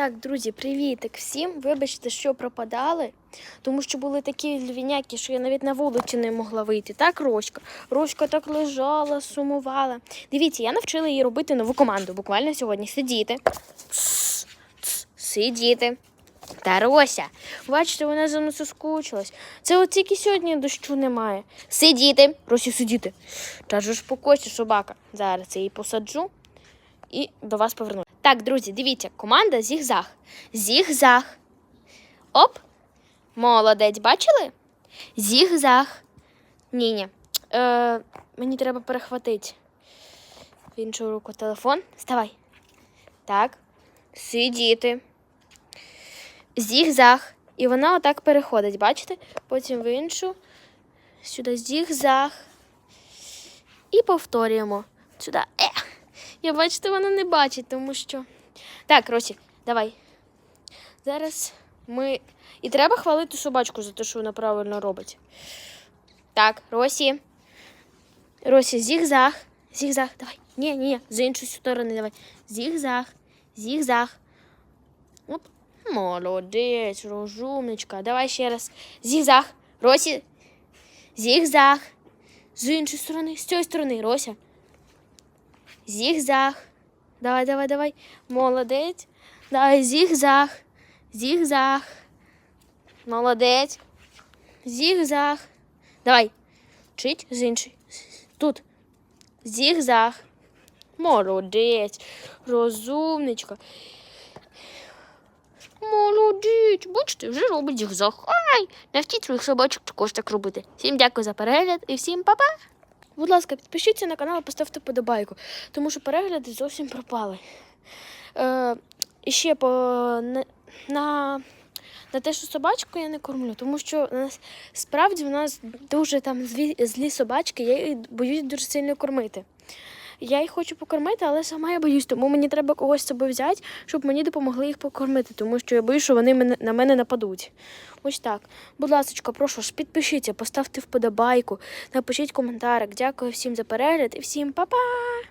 Так, друзі, привітик всім. Вибачте, що пропадали, тому що були такі львіняки, що я навіть на вулицю не могла вийти. Так, Роська? Роська так лежала, сумувала. Дивіться, я навчила її робити нову команду. Буквально сьогодні сидіти. Тс, тс, Сидіти. Та Рося, бачите, вона за мною соскучилась. Це от тільки сьогодні дощу немає. Сидіти. Росі, сидіти. Та ж успокойся, собака. Зараз я її посаджу і до вас поверну. Так, друзі, дивіться, команда зігзаг. Зігзаг. Оп. Молодець, бачили? Зігзаг. Ні, ні. Е, мені треба перехватити в іншу руку телефон. Вставай. Так. Сидіти. Зігзаг. І вона отак переходить, бачите? Потім в іншу. Сюди зігзаг. І повторюємо. Сюди. Я бачите, вона не бачить, тому що. Так, Росі, давай. Зараз ми. І треба хвалити собачку за те, що вона правильно робить. Так, Росі. Росі, зігзаг. Зігзаг, давай. Ні, ні, з іншої сторони давай. Зігзаг. Зігзаг. Оп. Молодець, розумничка. Давай ще раз. Зігзаг. Росі. Зігзаг. З іншої сторони, з цієї сторони, Рося. Зігзаг. Давай, давай, давай. Молодець. Давай, зігзаг. Зігзаг. Молодець. Зігзаг. Давай. Чить з іншої. Тут. Зігзаг. Молодець. Розумничка. Молодець. Бачите, вже робить зігзаг. Ай! Навчіть своїх собачок також так робити. Всім дякую за перегляд і всім па-па! Будь ласка, підпишіться на канал поставте подобайку, тому що перегляди зовсім пропали. Е, і ще по, на, на, на те, що собачку я не кормлю, тому що нас справді в нас дуже там злі, злі собачки, я її боюсь дуже сильно кормити. Я їх хочу покормити, але сама я боюсь, тому мені треба когось з собою взяти, щоб мені допомогли їх покормити, тому що я боюсь, що вони мене, на мене нападуть. Ось так. Будь ласка, прошу ж, підпишіться, поставте вподобайку, напишіть коментарик. Дякую всім за перегляд і всім па-па!